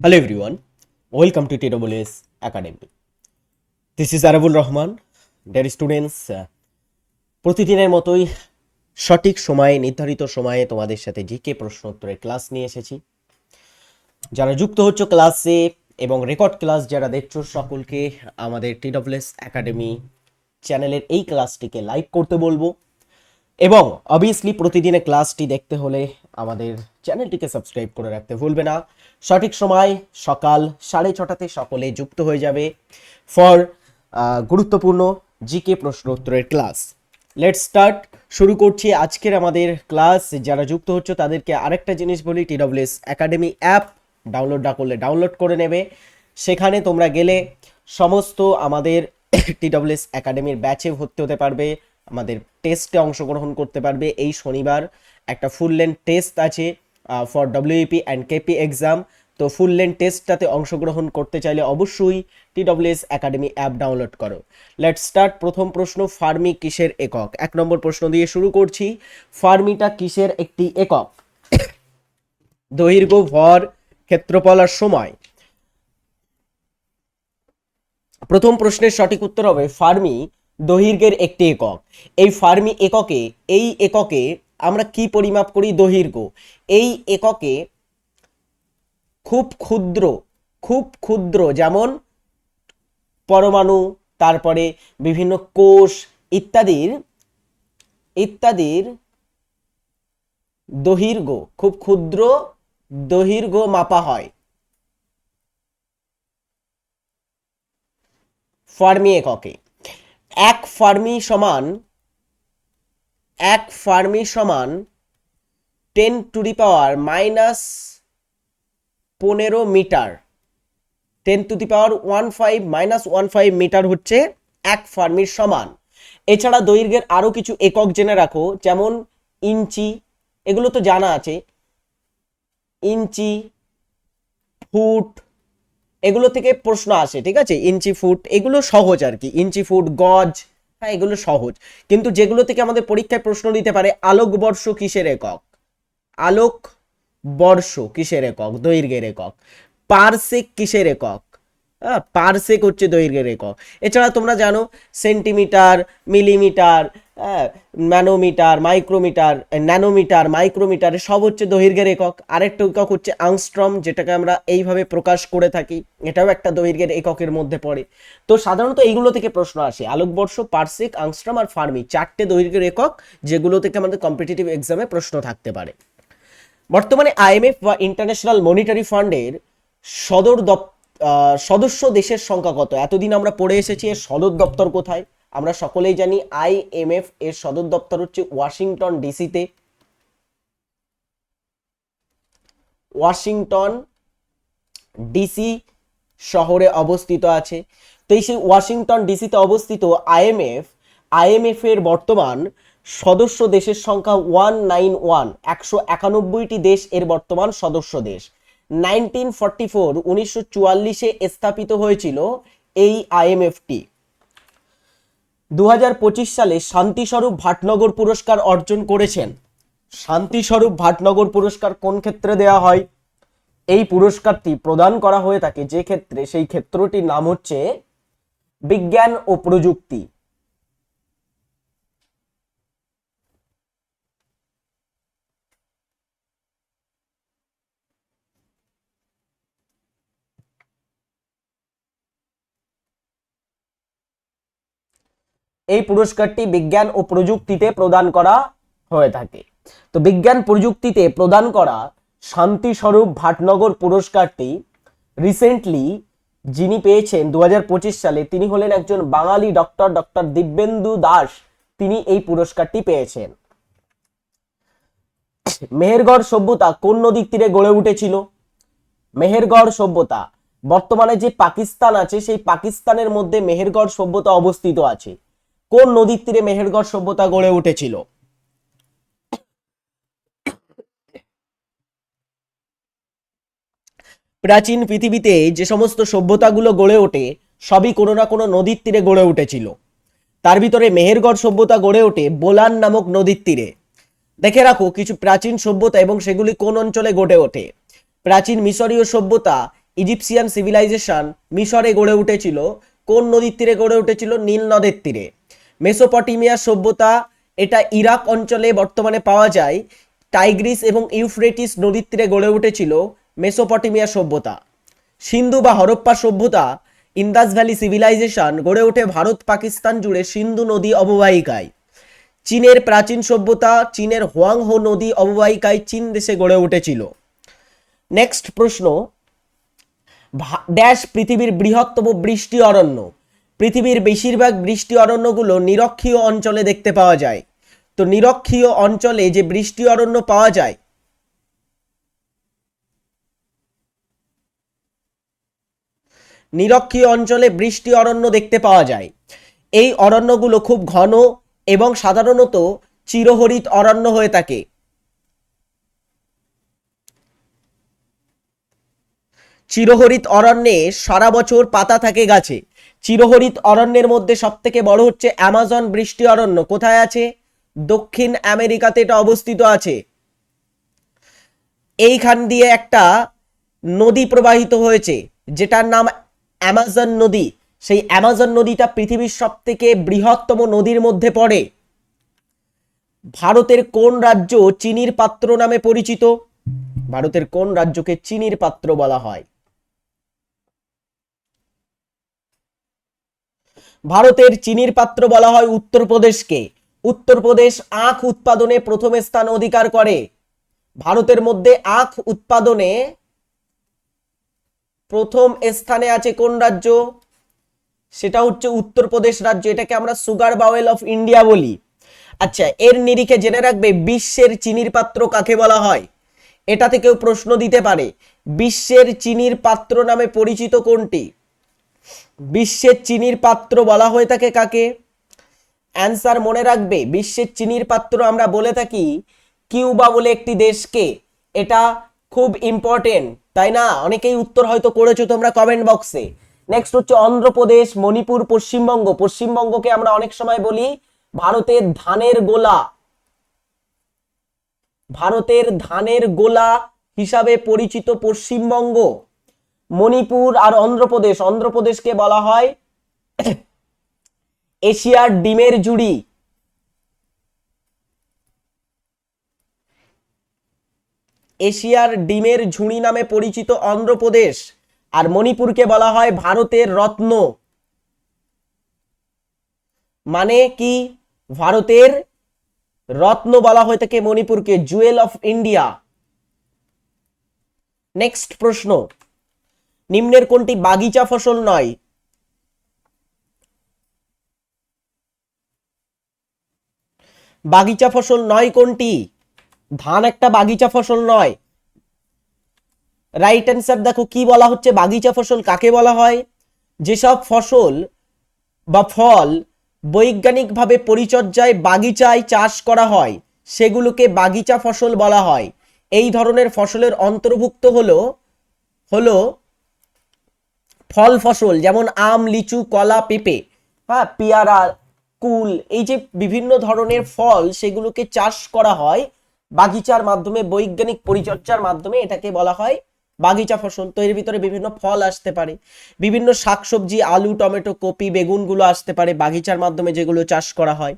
Everyone, welcome to TWS Academy. This is Arabul Rahman. Dear students, uh, প্রতিদিনের মতোই সঠিক সময়ে নির্ধারিত সময়ে তোমাদের সাথে জিকে প্রশ্ন উত্তরের ক্লাস নিয়ে এসেছি যারা যুক্ত হচ্ছ ক্লাসে এবং রেকর্ড ক্লাস যারা দেখছ সকলকে আমাদের টিডব্লিউএস একাডেমি চ্যানেলের এই ক্লাসটিকে লাইক করতে বলব এবং অবভিয়াসলি প্রতিদিনের ক্লাসটি দেখতে হলে আমাদের চ্যানেলটিকে সাবস্ক্রাইব করে রাখতে ভুলবে না। সঠিক সময় সকাল সাড়ে ছটাতে সকলে যুক্ত হয়ে যাবে ফর গুরুত্বপূর্ণ জিকে প্রশ্ন উত্তরের ক্লাস। লেট স্টার্ট শুরু করছি আজকের আমাদের ক্লাস। যারা যুক্ত হচ্ছে তাদেরকে আরেকটা জিনিস বলি, টিডব্লিউএস একাডেমি অ্যাপ ডাউনলোড না করলে ডাউনলোড করে নেবে। সেখানে তোমরা গেলে সমস্ত আমাদের টিডব্লিউএস একাডেমির ব্যাচে ভর্তি হতে পারবে, আমাদের টেস্টে অংশগ্রহণ করতে পারবে। এই শনিবার একটা ফুল লেন্থ টেস্ট আছে। For WP and KP exam তো ফুল লেন্থ টেস্টটাতে অংশগ্রহণ করতে চাইলে অবশ্যই টিডব্লিউএস একাডেমি অ্যাপ ডাউনলোড করো। লেট স্টার্ট প্রথম প্রশ্ন ফার্মি কিসের একক? এক নম্বর প্রশ্ন দিয়ে শুরু করছি ফার্মিটা কিসের একটি একক? দৈর্ঘ্য, ভর, ক্ষেত্রফল আর সময়। প্রথম প্রশ্নের সঠিক উত্তর হবে ফার্মি দৈর্ঘ্যের একটি একক। এই ফার্মি এককে, এই এককে আমরা কি পরিমাপ করি? দৈর্ঘ্য। এই এককে খুব ক্ষুদ্র খুব ক্ষুদ্র যেমন পরমাণু, তারপরে বিভিন্ন কোষ ইত্যাদির ইত্যাদির দৈর্ঘ্য, খুব ক্ষুদ্র দৈর্ঘ্য মাপা হয়। ফার্মি এককে। এক ফার্মি সমান এক ফার্মি সমান ten to the power minus পনেরো metre. Ten to the power one five minus one five metre হচ্ছে এক ফার্মির সমান। এছাড়া দৈর্ঘ্যের আরও কিছু একক জেনে রাখো, যেমন ইঞ্চি, এগুলো তো জানা আছে। ইঞ্চি, ফুট, এগুলো থেকে প্রশ্ন আসে, ঠিক আছে? ইঞ্চি, ফুট, এগুলো সহজ আর কি। ইঞ্চি, ফুট, গজ হ্যাঁ এগুলো সহজ। কিন্তু যেগুলো থেকে আমাদের পরীক্ষায় প্রশ্ন দিতে পারে, আলোকবর্ষ কিসের একক? আলোক বর্ষ কিসের একক? দৈর্ঘ্যের একক। পার্সেক কিসের একক? পারসেক হচ্ছে দৈর্ঘ্যের একক। এছাড়া তোমরা জানো, centimetre, millimetre nanometre micrometre nanometre, micrometre, সব হচ্ছে দৈর্ঘ্যের একক। আরেকটা একক হচ্ছে আংস্ট্রম, যেটাকে আমরা এইভাবে প্রকাশ করে থাকি। এটাও একটা দৈর্ঘ্যের এককের মধ্যে পড়ে। তো সাধারণত এইগুলো থেকে প্রশ্ন আসে, আলোকবর্ষ পার্সিক আংস্ট্রম আর ফার্মি, চারটে দৈর্ঘ্যের একক যেগুলো থেকে আমাদের কম্পিটিটিভ এক্সামে প্রশ্ন থাকতে পারে। বর্তমানে আইএমএফ বা ইন্টারন্যাশনাল মনিটারি ফান্ডের সদর দপ সদস্য দেশের সংখ্যা কত? এতদিন আমরা পড়ে এসেছি, এর সদর দপ্তর কোথায়? আমরা সকলেই জানি আইএমএফ এর সদর দপ্তর হচ্ছে ওয়াশিংটন ডিসিতে। ওয়াশিংটন ডিসি শহরে অবস্থিত আছে। তো এই সেই ওয়াশিংটন ডিসিতে অবস্থিত আইএমএফ আইএমএফ এর বর্তমান সদস্য দেশের সংখ্যা ওয়ান নাইন ওয়ান, একশো একানব্বইটি দেশ এর বর্তমান সদস্য দেশ। নাইনটিন ফর্টি ফোর, উনিশশো চুয়াল্লিশে স্থাপিত হয়েছিল এই আইএমএফটি দু হাজার পঁচিশ সালে শান্তিস্বরূপ ভাটনগর পুরস্কার অর্জন করেছেন। শান্তিস্বরূপ ভাটনগর পুরস্কার কোন ক্ষেত্রে দেয়া হয়? এই পুরস্কারটি প্রদান করা হয়ে থাকে যে ক্ষেত্রে, সেই ক্ষেত্রটির নাম হচ্ছে বিজ্ঞান ও প্রযুক্তি। এই পুরস্কারটি বিজ্ঞান ও প্রযুক্তিতে প্রদান করা হয়ে থাকে। তো বিজ্ঞান প্রযুক্তিতে প্রদান করা শান্তিস্বরূপ ভাটনগর পুরস্কারটি রিসেন্টলি যিনি পেয়েছেন দু হাজার পঁচিশ সালে, তিনি হলেন একজন বাঙালি ডক্টর ডক্টর দিব্যেন্দু দাস। তিনি এই পুরস্কারটি পেয়েছেন। মেহেরগড় সভ্যতা কোন নদীর তীরে গড়ে উঠেছিল? মেহেরগড় সভ্যতা। বর্তমানে যে পাকিস্তান আছে, সেই পাকিস্তানের মধ্যে মেহেরগড় সভ্যতা অবস্থিত আছে। কোন নদীর তীরে মেহেরগড় সভ্যতা গড়ে উঠেছিল? প্রাচীন পৃথিবীতে যে সমস্ত সভ্যতাগুলো গড়ে ওঠে, সবই কোনো না কোনো নদীর তীরে গড়ে উঠেছিল। তার ভিতরে মেহেরগড় সভ্যতা গড়ে ওঠে বোলান নামক নদীর তীরে। দেখে রাখো, কিছু প্রাচীন সভ্যতা এবং সেগুলি কোন অঞ্চলে গড়ে ওঠে? প্রাচীন মিশরীয় সভ্যতা ইজিপসিয়ান সিভিলাইজেশন মিশরে গড়ে উঠেছিল। কোন নদীর তীরে গড়ে উঠেছিল? নীল নদের তীরে। মেসোপটেমিয়া সভ্যতা, এটা ইরাক অঞ্চলে বর্তমানে পাওয়া যায়, টাইগ্রিস এবং ইউফ্রেটিস নদীর তীরে গড়ে উঠেছিল মেসোপটেমিয়া সভ্যতা। সিন্ধু বা হরপ্পা সভ্যতা, ইন্দাস ভ্যালি সিভিলাইজেশন গড়ে ওঠে ভারত পাকিস্তান জুড়ে সিন্ধু নদী অববাহিকায়। চীনের প্রাচীন সভ্যতা, চীনের হোয়াংহো নদী অববাহিকায় চীন দেশে গড়ে উঠেছিল। নেক্সট প্রশ্ন ড্যাশ পৃথিবীর বৃহত্তম বৃষ্টি অরণ্য। পৃথিবীর বেশিরভাগ বৃষ্টি অরণ্যগুলো নিরক্ষীয় অঞ্চলে দেখতে পাওয়া যায়। তো নিরক্ষীয় অঞ্চলে যে বৃষ্টি অরণ্য পাওয়া যায়, নিরক্ষীয় অঞ্চলে বৃষ্টি অরণ্য দেখতে পাওয়া যায়। এই অরণ্যগুলো খুব ঘন এবং সাধারণত চিরহরিত অরণ্য হয়ে থাকে। চিরহরিত অরণ্যে সারা বছর পাতা থাকে গাছে। চিরহরিত অরণ্যের মধ্যে সব থেকে বড় হচ্ছে অ্যামাজন বৃষ্টি অরণ্য। কোথায় আছে? দক্ষিণ আমেরিকাতে এটা অবস্থিত আছে। এইখান দিয়ে একটা নদী প্রবাহিত হয়েছে, যেটার নাম অ্যামাজন নদী। সেই অ্যামাজন নদীটা পৃথিবীর সব থেকে বৃহত্তম নদীর মধ্যে পড়ে। ভারতের কোন রাজ্য চিনির পাত্র নামে পরিচিত? ভারতের কোন রাজ্যকে চিনির পাত্র বলা হয়? ভারতের চিনির পাত্র বলা হয় উত্তরপ্রদেশকে। উত্তরপ্রদেশ আখ উৎপাদনে প্রথম স্থান অধিকার করে। ভারতের মধ্যে আখ উৎপাদনে প্রথম স্থানে আছে কোন রাজ্য? সেটা হচ্ছে উত্তরপ্রদেশ রাজ্য, এটাকে আমরা সুগার বাওয়েল অফ ইন্ডিয়া বলি। আচ্ছা এর নিরিখে জেনে রাখবে, বিশ্বের চিনির পাত্র কাকে বলা হয়? এটা থেকেও প্রশ্ন দিতে পারে। বিশ্বের চিনির পাত্র নামে পরিচিত কোনটি? বিশ্বের চিনির পাত্র বলা হয়ে থাকে কাকে? অ্যান্সার মনে রাখবে বিশ্বের চিনির পাত্র আমরা বলে থাকি কিউবা বলে একটি দেশকে। এটা খুব ইম্পর্টেন্ট তাই না? অনেকেই উত্তর হয়তো করেছ তোমরা কমেন্ট বক্সে নেক্সট হচ্ছে অন্ধ্রপ্রদেশ, মণিপুর, পশ্চিমবঙ্গ। পশ্চিমবঙ্গকে আমরা অনেক সময় বলি ভারতের ধানের গোলা। ভারতের ধানের গোলা হিসাবে পরিচিত পশ্চিমবঙ্গ। মণিপুর আর অন্ধ্রপ্রদেশ। অন্ধ্রপ্রদেশকে বলা হয় এশিয়ার ডিমের জুড়ি এশিয়ার ডিমের ঝুড়ি নামে পরিচিত অন্ধ্রপ্রদেশ আর মণিপুরকে বলা হয় ভারতের রত্ন। মানে কি? ভারতের রত্ন বলা হয়ে থাকে মণিপুরকে, জুয়েল অফ ইন্ডিয়া। নেক্সট প্রশ্ন। নিম্নের কোনটি বাগিচা ফসল নয়? বাগিচা ফসল নয় কোনটি? ধান একটা বাগিচা ফসল নয়। রাইট অ্যান্সার দেখো, কি বলা হচ্ছে? বাগিচা ফসল কাকে বলা হয়? যেসব ফসল বা ফল বৈজ্ঞানিকভাবে পরিচর্যায় বাগিচায় চাষ করা হয়, সেগুলোকে বাগিচা ফসল বলা হয়। এই ধরনের ফসলের অন্তর্ভুক্ত হলো হলো ফল ফসল, যেমন আম, লিচু, কলা, পেঁপে হ্যাঁ পেয়ারা, কুল, এই যে বিভিন্ন ধরনের ফল সেগুলোকে চাষ করা হয় বাগিচার মাধ্যমে, বৈজ্ঞানিক পরিচর্যার মাধ্যমে এটাকে বলা হয় বাগিচা ফসল। তো এর ভিতরে বিভিন্ন ফল আসতে পারে। বিভিন্ন শাকসবজি, আলু, টমেটো, কপি, বেগুনগুলো আসতে পারে বাগিচার মাধ্যমে যেগুলো চাষ করা হয়।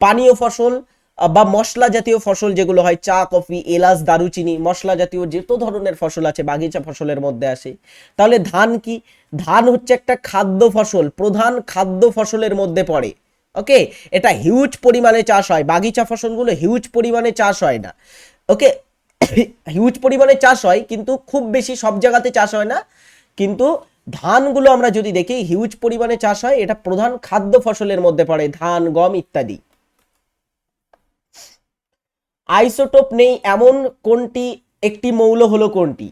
পানীয় ফসল বা মশলা জাতীয় ফসল যেগুলো হয়, চা, কফি, এলাচ, দারুচিনি, মশলা জাতীয় যত ধরনের ফসল আছে, বাগিচা ফসলের মধ্যে আসে, তাহলে ধান কি? ধান হচ্ছে একটা খাদ্য ফসল, প্রধান খাদ্য ফসলের মধ্যে পড়ে ওকে এটা হিউজ পরিমাণে চাষ হয়, বাগিচা ফসলগুলো হিউজ পরিমাণে চাষ হয় না ওকে হিউজ পরিমাণে চাষ হয়, কিন্তু খুব বেশি সব জায়গাতে চাষ হয় না, কিন্তু ধানগুলো আমরা যদি দেখি হিউজ পরিমাণে চাষ হয়, এটা প্রধান খাদ্য ফসলের মধ্যে পড়ে, ধান, গম ইত্যাদি আইসোটোপ নেই, এমন কোনটি, একটি মৌল হলো কোনটি?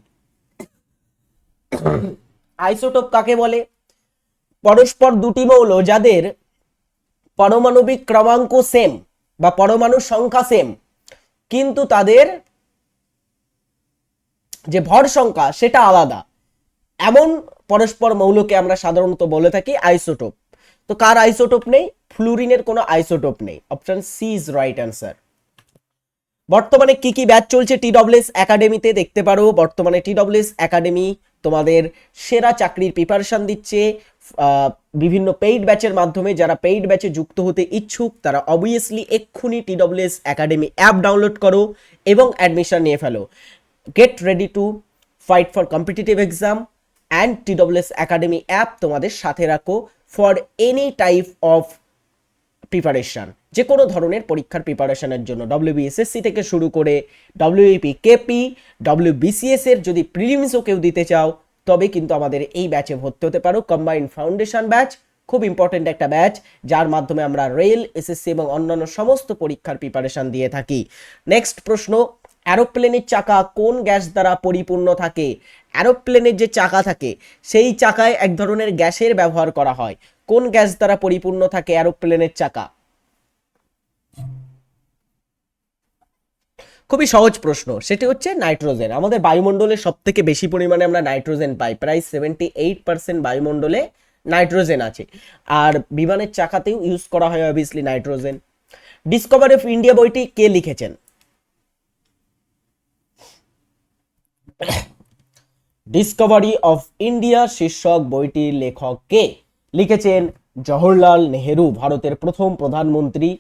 আইসোটোপ কাকে বলে? পরস্পর দুটি মৌল যাদের পারমাণবিক ক্রমাঙ্ক সেম বা পরমাণু সংখ্যা সেম, কিন্তু তাদের যে ভর সংখ্যা সেটা আলাদা। এমন পরস্পর মৌলকে আমরা সাধারণত বলে থাকি আইসোটোপ। তো কার আইসোটোপ নেই? ফ্লুরিনের কোনো আইসোটোপ নেই। Option C is right answer. বর্তমানে কি কি ব্যাচ চলছে টি ডব্লিউএস একাডেমিতে দেখতে পারো। বর্তমানে টি ডব্লিউএস একাডেমি তোমাদের সেরা চাকরির প্রিপারেশন দিচ্ছে। বিভিন্ন পেইড ব্যাচের মাধ্যমে যারা পেইড ব্যাচে যুক্ত হতে ইচ্ছুক, তারা অবভিয়াসলি এক্ষুনি T TWS academy app download করো এবং অ্যাডমিশন নিয়ে ফেলো। Get ready to fight for competitive exam and T TWS academy app তোমাদের সাথে রাখো। For any type of preparation যে কোনো ধরনের পরীক্ষার প্রিপারেশনের জন্য ডব্লিউবিএসএসসি থেকে শুরু করে ডব্লিউপি কেপি ডব্লিউবিসিএস এর যদি প্রিলিমসও কেউ দিতে চাও, তবে কিন্তু আমাদের এই ব্যাচে ভর্তি হতে পারো। কম্বাইন্ড ফাউন্ডেশন ব্যাচ খুব ইম্পর্টেন্ট একটা ব্যাচ যার মাধ্যমে আমরা রেল এসএসসি এবং অন্যান্য সমস্ত পরীক্ষার প্রিপারেশন দিয়ে থাকি। নেক্সট প্রশ্ন অ্যারোপ্লেনের চাকা কোন গ্যাস দ্বারা পরিপূর্ণ থাকে? অ্যারোপ্লেনের যে চাকা থাকে, সেই চাকায় এক ধরনের গ্যাসের ব্যবহার করা হয়। কোন গ্যাস দ্বারা পরিপূর্ণ থাকে অ্যারোপ্লেনের চাকা? খুবই সহজ প্রশ্ন, সেটি হচ্ছে নাইট্রোজেন। আমাদের বায়ুমণ্ডলে সব থেকে বেশি পরিমাণে আমরা নাইট্রোজেন পাই, প্রায় সেভেন্টি এইট পার্সেন্ট বায়ুমণ্ডলে নাইট্রোজেন আছে। আর বিমানের চাকাতেও ইউজ করা হয় obviously nitrogen. Discovery of India বইটি কে লিখেছেন? ডিসকভারি অফ ইন্ডিয়া শীর্ষক বইটির লেখক কে? লিখেছেন জওহরলাল নেহেরু, ভারতের প্রথম প্রধানমন্ত্রী।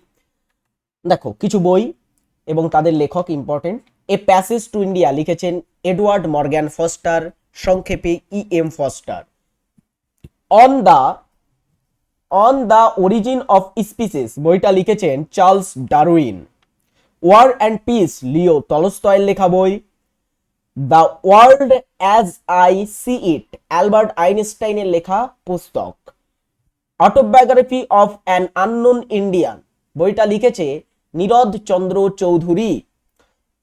দেখো, কিছু বই এবং তাদের লেখক important a passage to India লিখেছেন এডওয়ার্ড মর্গ্যান ফস্টার, সংক্ষেপে E M Forster. On the on the origin of species বইটা লিখেছেন Charles Darwin. War and peace Leo টলস্টয়ের লেখা বই। The world as I see it Albert আইনস্টাইনের লেখা পুস্তক। Autobiography of an unknown Indian বইটা লিখেছে নীরদ চন্দ্র চৌধুরী।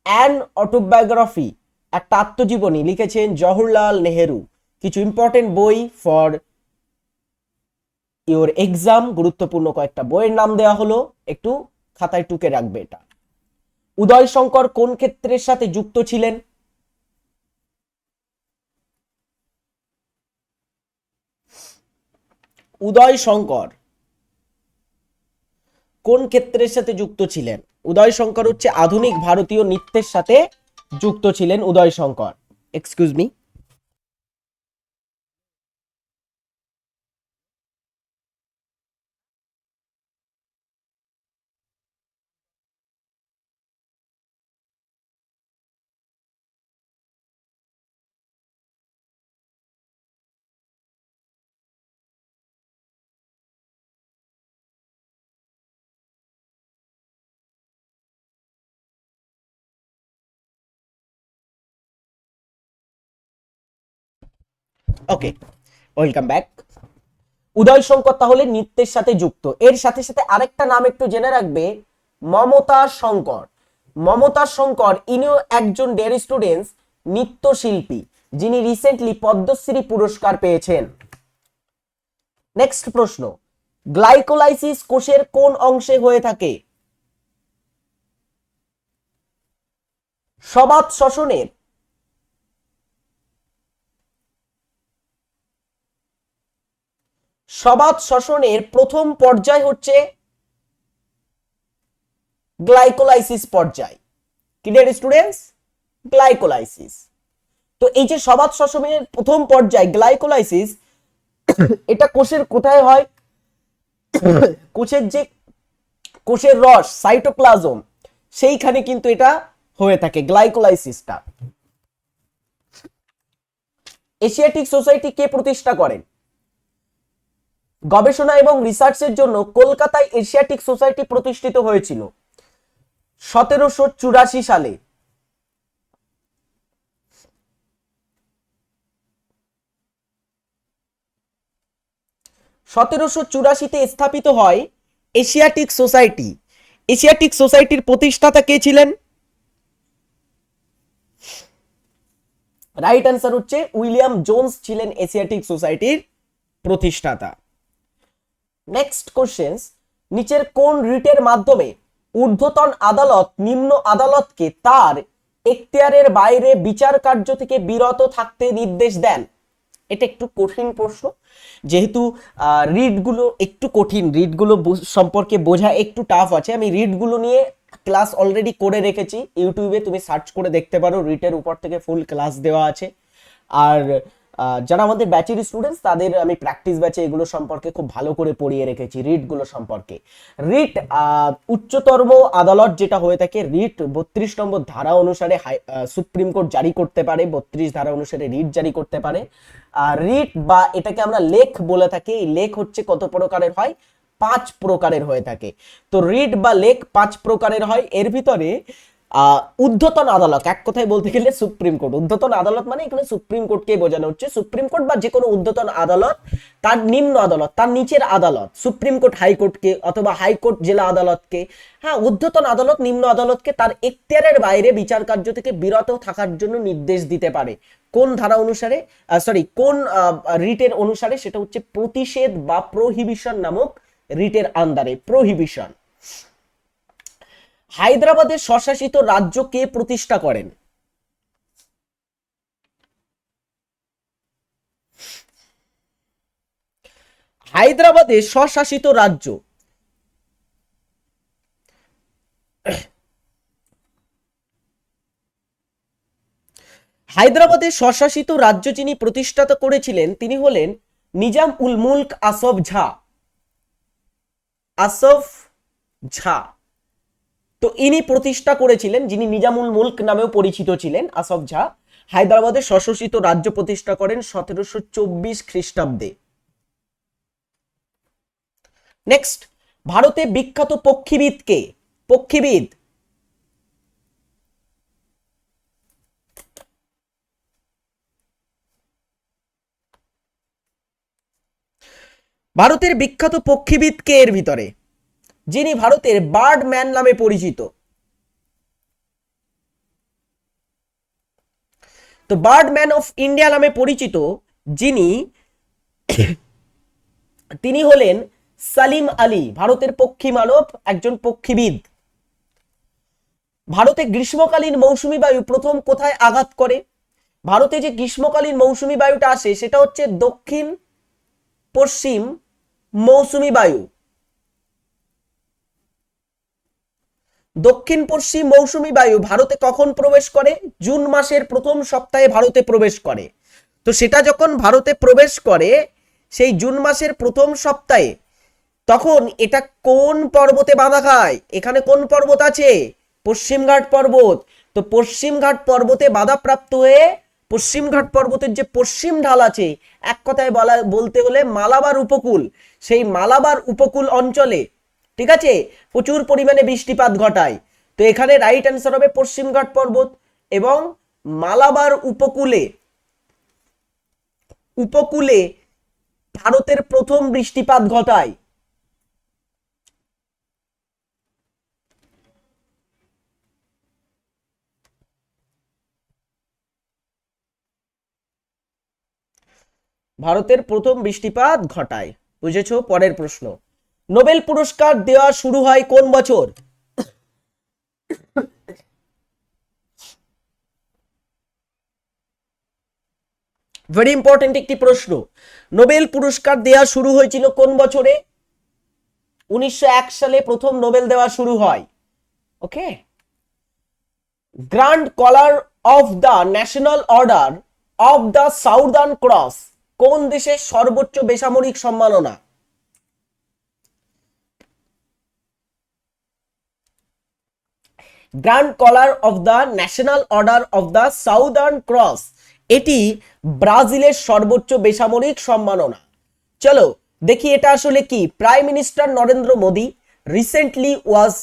অ্যান অটোবায়োগ্রাফি একটা আত্মজীবনী লিখেছেন জওহরলাল নেহেরু। কিছু ইম্পর্টেন্ট বই ফর ইওর এক্সাম গুরুত্বপূর্ণ কয়েকটা বইয়ের নাম দেওয়া হলো। একটু খাতায় টুকে রাখবে এটা। উদয় শঙ্কর কোন ক্ষেত্রের সাথে যুক্ত ছিলেন? উদয় শঙ্কর। কোন ক্ষেত্রের সাথে যুক্ত ছিলেন? উদয় শঙ্কর হচ্ছে আধুনিক ভারতীয় নৃত্যের সাথে যুক্ত ছিলেন Uday Shankar. Excuse me okay welcome back Uday Shankar তাহলে নৃত্যের সাথে যুক্ত। এর সাথে সাথে আরেকটা নাম একটু জেনে রাখবে, মমতা শঙ্কর। মমতা শঙ্কর, ইনিও একজন ডেয়ারি স্টুডেন্টস নৃত্যশিল্পী, যিনি রিসেন্টলি পদ্মশ্রী পুরস্কার পেয়েছেন। নেক্সট প্রশ্ন গ্লাইকোলাইসিস কোষের কোন অংশে হয়ে থাকে? সবাত শ্বসনের সবাত শ্বসনের প্রথম পর্যায় হচ্ছে গ্লাইকোলাইসিস পর্যায়। Clear students glycolysis. তো এই যে সবাদ শ্বসনের প্রথম পর্যায়, গ্লাইকোলাইসিস, এটা কোষের কোথায় হয়? কোষের যে, কোষের রস সাইটোপ্লাজম সেইখানে কিন্তু এটা হয়ে থাকে, গ্লাইকোলাইসিসটা। এশিয়াটিক সোসাইটি কে প্রতিষ্ঠা করেন? গবেষণা এবং রিসার্চের জন্য কলকাতায় এশিয়াটিক সোসাইটি প্রতিষ্ঠিত হয়েছিল। সতেরোশো চুরাশি সালে। সতেরোশো চুরাশিতে স্থাপিত হয় এশিয়াটিক সোসাইটি। এশিয়াটিক সোসাইটির প্রতিষ্ঠাতা কে ছিলেন? রাইট অ্যান্সার হচ্ছে উইলিয়াম জোন্স ছিলেন এশিয়াটিক সোসাইটির প্রতিষ্ঠাতা। নেক্সট কোশ্চেন নিচের কোন রিটের মাধ্যমে ঊর্ধ্বতন আদালত, নিম্ন আদালতকে তার এখতিয়ারের বাইরে বিচার কার্য থেকে বিরত থাকতে নির্দেশ দেন? এটা একটু কঠিন প্রশ্ন। যেহেতু রিডগুলো একটু কঠিন রিডগুলো সম্পর্কে বোঝা একটু টাফ আছে। আমি রিডগুলো নিয়ে ক্লাস অলরেডি করে রেখেছি। ইউটিউবে তুমি সার্চ করে দেখতে পারো রিটের উপর থেকে ফুল ক্লাস দেওয়া আছে। আর যারা আমাদের ব্যাচের স্টুডেন্টস তাদের আমি প্র্যাকটিস ব্যাচে এগুলো সম্পর্কে খুব ভালো করে পড়িয়ে রেখেছি রিটগুলো সম্পর্কে। রিট উচ্চতম আদালত যেটা হয়ে থাকে রিট বত্রিশ নম্বর ধারা অনুসারে সুপ্রিম কোর্ট জারি করতে পারে, বত্রিশ ধারা অনুসারে রিট জারি করতে পারে। আর রিট বা এটাকে আমরা লেখ বলে থাকি, এই লেখ হচ্ছে কত প্রকারের হয়? পাঁচ প্রকারের হয়ে থাকে। তো রিট বা লেখ পাঁচ প্রকারের হয়। এর ভিতরে ঊর্ধ্বতন আদালত, এক কথায় বলতে গেলে সুপ্রিম কোর্ট। ঊর্ধ্বতন আদালত মানে এখানে সুপ্রিম কোর্টকে বোঝানো হচ্ছে। সুপ্রিম কোর্ট বা যে কোনো ঊর্ধ্বতন আদালত, তার নিম্ন আদালত, তার নিচের আদালত, সুপ্রিম কোর্ট হাইকোর্টকে অথবা হাইকোর্ট জেলা আদালতকে হ্যাঁ ঊর্ধ্বতন আদালত, নিম্ন আদালতকে তার এখতিয়ারের বাইরে বিচার কার্য থেকে বিরত থাকার জন্য নির্দেশ দিতে পারে। কোন ধারা অনুসারে সরি কোন রিটের অনুসারে সেটা হচ্ছে প্রতিষেধ বা প্রহিবিশন নামক রিটের আন্ডারে। প্রহিবিশন। হায়দ্রাবাদের স্বশাসিত রাজ্য কে প্রতিষ্ঠা করেন? হায়দ্রাবাদে স্বশাসিত রাজ্য। হায়দ্রাবাদের স্বশাসিত রাজ্য যিনি প্রতিষ্ঠাতা করেছিলেন, তিনি হলেন নিজাম উল মুলক আসফ ঝা। আসফ ঝা। তো ইনি প্রতিষ্ঠা করেছিলেন, যিনি নিজামুল মুলক নামেও পরিচিত ছিলেন, আসফ ঝা হায়দ্রাবাদের স্বশাসিত রাজ্য প্রতিষ্ঠা করেন সতেরোশো চব্বিশ খ্রিস্টাব্দে। নেক্সট ভারতে বিখ্যাত পক্ষীবিদ কে? পক্ষীবিদ। ভারতের বিখ্যাত পক্ষীবিদ কে এর ভিতরে? যিনি ভারতের বার্ড ম্যান নামে পরিচিত। তো বার্ড ম্যান অফ ইন্ডিয়া নামে পরিচিত যিনি, তিনি হলেন সালিম আলী, ভারতের পক্ষী মানব, একজন পক্ষীবিদ। ভারতে গ্রীষ্মকালীন মৌসুমী বায়ু প্রথম কোথায় আঘাত করে? ভারতে যে গ্রীষ্মকালীন মৌসুমী বায়ুটা আসে, সেটা হচ্ছে দক্ষিণ পশ্চিম মৌসুমী বায়ু। দক্ষিণ পশ্চিম মৌসুমি বায়ু ভারতে কখন প্রবেশ করে? জুন মাসের প্রথম সপ্তাহে ভারতে প্রবেশ করে। তো সেটা যখন ভারতে প্রবেশ করে, সেই জুন মাসের প্রথম সপ্তাহে, তখন এটা কোন পর্বতে বাঁধা খায় এখানে কোন পর্বত আছে? পশ্চিমঘাট পর্বত। তো পশ্চিমঘাট পর্বতে বাধাপ্রাপ্ত হয়ে পশ্চিমঘাট পর্বতের যে পশ্চিম ঢাল আছে, এক কথায় বলা, বলতে হলে মালাবার উপকূল। সেই মালাবার উপকূল অঞ্চলে ঠিক আছে? প্রচুর পরিমাণে বৃষ্টিপাত ঘটায়। তো এখানে রাইট অ্যান্সার হবে পশ্চিমঘাট পর্বত এবং মালাবার উপকূলে উপকূলে ভারতের প্রথম বৃষ্টিপাত ঘটায়। ভারতের প্রথম বৃষ্টিপাত ঘটায়। বুঝেছ? পরের প্রশ্ন। নোবেল পুরস্কার দেওয়া শুরু হয় কোন বছর? ভেরি ইম্পর্টেন্ট একটি প্রশ্ন। নোবেল পুরস্কার দেওয়া শুরু হয়েছিল কোন বছরে? উনিশশো এক সালে প্রথম নোবেল দেওয়া শুরু হয়। Okay grand collar of the national order of the southern cross কোন দেশের সর্বোচ্চ বেসামরিক সম্মাননা? Grand collar of the national order of the southern cross এটি ব্রাজিলের সর্বোচ্চ বেসামরিক সম্মাননা। চলো দেখি এটা আসলে কি। Prime minister Narendra Modi recently was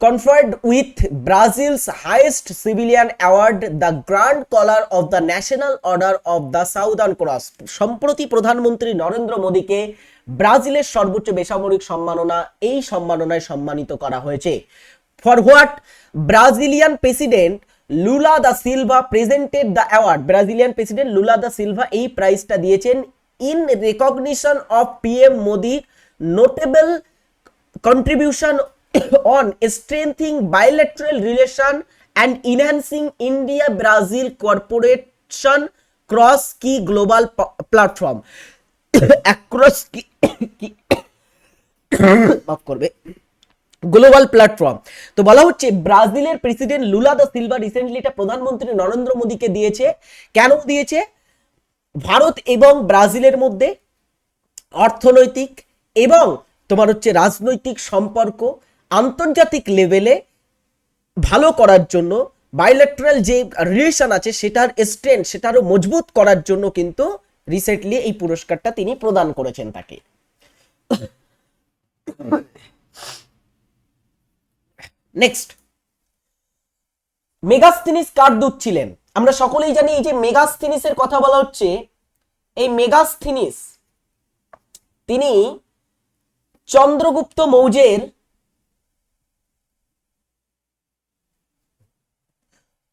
conferred with Brazil's highest civilian award, the Grand Collar of the National Order of the Southern Cross. সম্প্রতি প্রধানমন্ত্রী নরেন্দ্র মোদীকে ব্রাজিলের সর্বোচ্চ বেসামরিক সম্মাননা এই সম্মাননায় সম্মানিত করা হয়েছে। For what Brazilian president Lula da Silva presented the award Brazilian president Lula da Silva এই প্রাইজটা দিয়েছেন in recognition of P M Modi notable contribution on strengthening bilateral relation and enhancing India Brazil corporation cross কি global platform across কি মাফ করবে। Global platform. তো বলা হচ্ছে ব্রাজিলের president Lula da Silva recently এটা প্রধানমন্ত্রী নরেন্দ্র মোদীকে দিয়েছে। কেন দিয়েছে? ভারত এবং ব্রাজিলের মধ্যে অর্থনৈতিক এবং তোমার হচ্ছে রাজনৈতিক সম্পর্ক আন্তর্জাতিক লেভেলে ভালো করার জন্য বাইলেট্রাল যে রিলেশন আছে সেটার স্ট্রেন্থ সেটারও মজবুত করার জন্য কিন্তু রিসেন্টলি এই পুরস্কারটা তিনি প্রদান করেছেন তাকে। নেক্সট মেগাস্থিনিস কার দূত ছিলেন? আমরা সকলেই জানি এই যে মেগাস্থিনিসের কথা বলা হচ্ছে, এই মেগাস্থিনিস তিনি চন্দ্রগুপ্ত মৌর্যের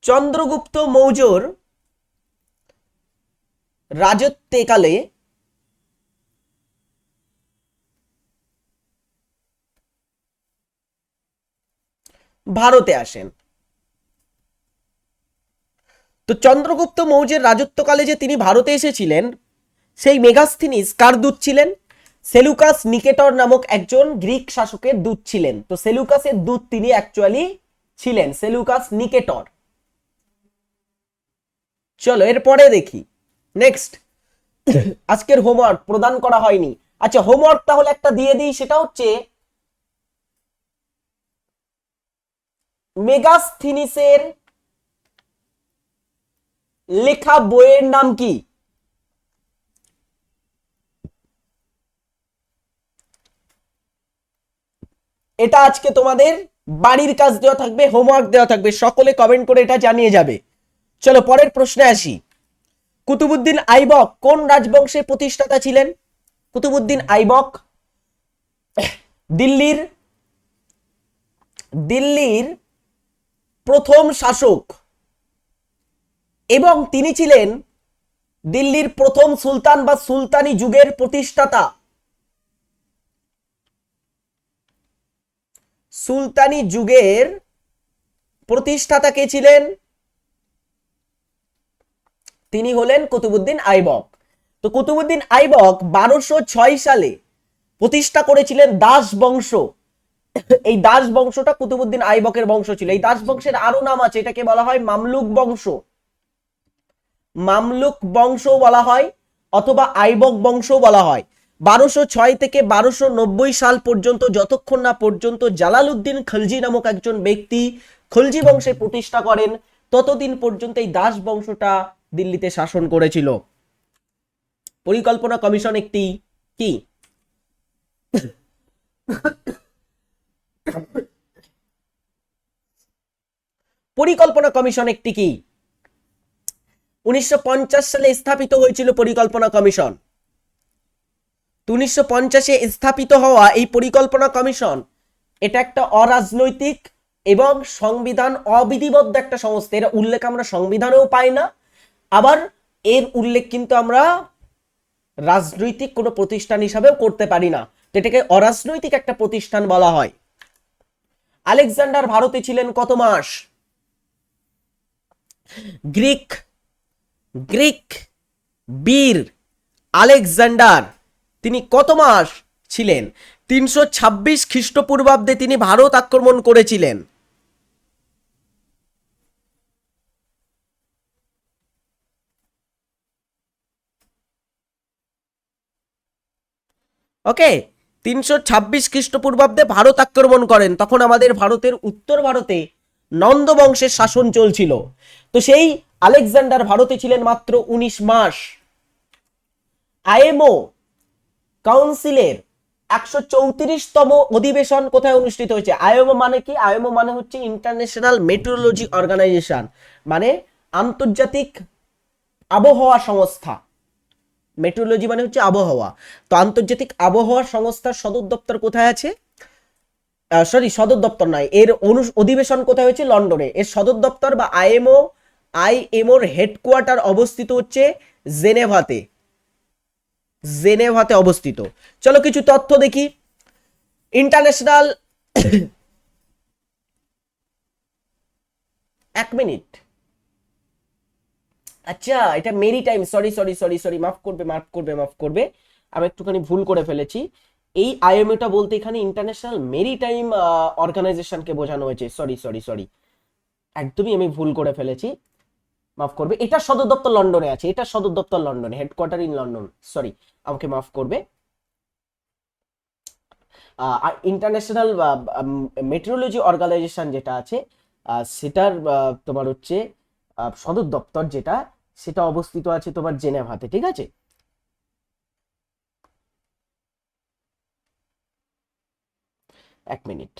চন্দ্রগুপ্ত মৌর্যর রাজত্বকালে ভারতে আসেন। তো চন্দ্রগুপ্ত মৌর্যের রাজত্বকালে যে তিনি ভারতে এসেছিলেন, সেই মেগাস্থিনিস কার দূত ছিলেন? সেলুকাস নিকেটর নামক একজন গ্রিক শাসকের দূত ছিলেন। তো সেলুকাসের দূত তিনি অ্যাকচুয়ালি ছিলেন, সেলুকাস নিকেটর। চলো, এরপরে দেখি। নেক্সট আজকের হোমওয়ার্ক প্রদান করা হয়নি। আচ্ছা হোমওয়ার্ক তাহলে একটা দিয়ে দিই, সেটা হচ্ছে মেগাস্থিনিসের লেখা বইয়ের নাম কি? এটা আজকে তোমাদের বাড়ির কাজ দেওয়া থাকবে হোমওয়ার্ক দেওয়া থাকবে, সকলে কমেন্ট করে এটা জানিয়ে যাবে। চলো পরের প্রশ্নে আসি। কুতুবুদ্দিন আইবক কোন রাজবংশের প্রতিষ্ঠাতা ছিলেন? কুতুবুদ্দিন আইবক দিল্লির দিল্লির প্রথম শাসক। এবং তিনি ছিলেন দিল্লির প্রথম সুলতান বা সুলতানি যুগের প্রতিষ্ঠাতা। সুলতানি যুগের প্রতিষ্ঠাতা কে ছিলেন? তিনি হলেন কুতুবুদ্দিন আইবক। তো কুতুবুদ্দিন আইবক বারোশো ছয় সালে প্রতিষ্ঠা করেছিলেন দাস বংশ। এই দাস বংশটা কুতুবুদ্দিন আইবকের বংশ ছিল। এই দাস বংশের আরও নাম আছে, এটাকে বলা হয় মামলুক বংশ। মামলুক বংশ বলা হয়, অথবা আইবক বংশ বলা হয়। বারোশো ছয় থেকে বারোশো নব্বই সাল পর্যন্ত, যতক্ষণ না পর্যন্ত জালালউদ্দিন খলজি নামক একজন ব্যক্তি খলজি বংশে প্রতিষ্ঠা করেন, ততদিন পর্যন্ত এই দাস বংশটা দিল্লিতে শাসন করেছিল। পরিকল্পনা কমিশন একটি কি? পরিকল্পনা কমিশন একটি কি? উনিশশো পঞ্চাশ সালে স্থাপিত হয়েছিল পরিকল্পনা কমিশন। উনিশশো পঞ্চাশে স্থাপিত হওয়া এই পরিকল্পনা কমিশন, এটা একটা অরাজনৈতিক এবং সংবিধান অবিধিবদ্ধ একটা সংস্থা। এর উল্লেখ আমরা সংবিধানেও পাই না। আবার এর উল্লেখ কিন্তু আমরা রাজনৈতিক কোনো প্রতিষ্ঠান হিসাবেও করতে পারি না। এটাকে অরাজনৈতিক একটা প্রতিষ্ঠান বলা হয়। আলেকজান্ডার ভারতে ছিলেন কত মাস? গ্রিক গ্রিক বীর আলেকজান্ডার, তিনি কত মাস ছিলেন? তিনশো ছাব্বিশ খ্রিস্টপূর্বাব্দে তিনি ভারত আক্রমণ করেছিলেন। ওকে তিনশো ছাব্বিশ খ্রিস্টপূর্বাব্দে ভারত আক্রমণ করেন। তখন আমাদের ভারতের উত্তর ভারতে নন্দ বংশের শাসন চলছিল। তো সেই আলেকজান্ডার ভারতে ছিলেন মাত্র উনিশ মাস। আইএমও কাউন্সিলের একশো চৌত্রিশতম অধিবেশন কোথায় অনুষ্ঠিত হয়েছে? আইএমও মানে কি? আইএমও মানে হচ্ছে ইন্টারন্যাশনাল মেট্রোলজি অর্গানাইজেশন মানে আন্তর্জাতিক আবহাওয়া সংস্থা। মেট্রোলজি মানে হচ্ছে আবহাওয়া। তো আন্তর্জাতিক আবহাওয়া সংস্থার সদর দপ্তর কোথায় আছে? সরি সদর দপ্তর নয়, এর অনু, অধিবেশন কোথায় হয়েছে? লন্ডনে। এর সদর দপ্তর বা আইএমও, আইএমওর হেডকোয়ার্টার অবস্থিত হচ্ছে জেনেভাতে। জেনেভাতে অবস্থিত। চলো কিছু তথ্য দেখি। ইন্টারন্যাশনাল, এক মিনিট। আচ্ছা এটা maritime, sorry sorry sorry sorry, মাফ করবে মাফ করবে মাফ করবে। আমি একটুখানি ভুল করে ফেলেছি। এই আইএমএটা বলতে এখানে ইন্টারন্যাশনাল মেরি টাইম অর্গানাইজেশনকে বোঝানো হয়েছে। Sorry sorry sorry. একদমই আমি ভুল করে ফেলেছি। মাফ করবে। এটা সদর দপ্তর লন্ডনে আছে। এটা সদর দপ্তর লন্ডনে হেডকোয়ার্টার ইন লন্ডন সরি, আমাকে মাফ করবে। ইন্টারন্যাশনাল মেট্রোলজি অর্গানাইজেশন যেটা আছে সেটার তোমার হচ্ছে সদর দপ্তর যেটা সেটা অবস্থিত আছে তোমার জেনেভাতে, ঠিক আছে? এক মিনিট।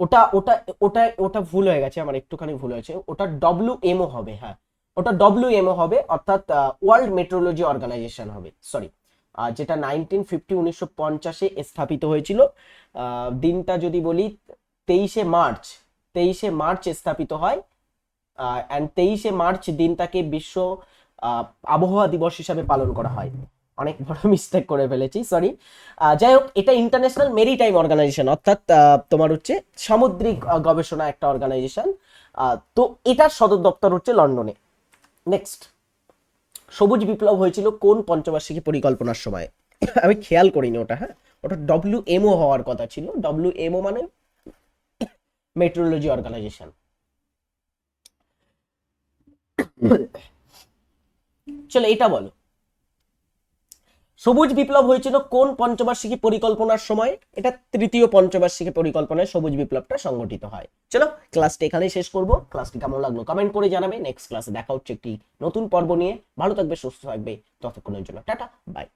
ওটা ওটা ওটা ওটা ভুল হয়ে গেছে, আমার একটুখানি ভুল হয়েছে। ওটা ডব্লিউ এমও হবে হ্যাঁ। ওটা ডব্লিউ এমও হবে, অর্থাৎ ওয়ার্ল্ড মেট্রোলজি অর্গানাইজেশন হবে সরি যেটা নাইনটিন ফিফটি উনিশশো পঞ্চাশে স্থাপিত হয়েছিল। দিনটা যদি বলি, তেইশে মার্চ তেইশে মার্চ স্থাপিত হয়। অ্যান্ড তেইশে মার্চ দিনটাকে বিশ্ব আবহাওয়া দিবস হিসাবে পালন করা হয়। অনেক বড় মিস্টেক করে ফেলেছি সরি যাই হোক, এটা ইন্টারন্যাশনাল মেরিটাইম অর্গানাইজেশন অর্থাৎ তোমার হচ্ছে সামুদ্রিক গবেষণা একটা অর্গানাইজেশন তো এটার সদর দপ্তর হচ্ছে লন্ডনে। নেক্সট সবুজ বিপ্লব হয়েছিল কোন পঞ্চবার্ষিকী পরিকল্পনার সময়? আমি খেয়াল করিনি ওটা হ্যাঁ? ওটা ডব্লিউ এমও হওয়ার কথা ছিল। ডব্লিউ এমও মানে মেট্রোলজি অর্গানাইজেশন চলো এটা বলো। সবুজ বিপ্লব হয়েছিল কোন পঞ্চবার্ষিকী পরিকল্পনার সময়? এটা তৃতীয় পঞ্চবার্ষিকী পরিকল্পনায় সবুজ বিপ্লবটা সংগঠিত হয়। চলো ক্লাসটি এখানেই শেষ করব। ক্লাসটি কেমন লাগল কমেন্ট করে জানাবে। নেক্সট ক্লাসে দেখা হচ্ছে একটি নতুন পর্ব নিয়ে। ভালো থাকবে, সুস্থ থাকবে। ততক্ষণের জন্য টাটা বাই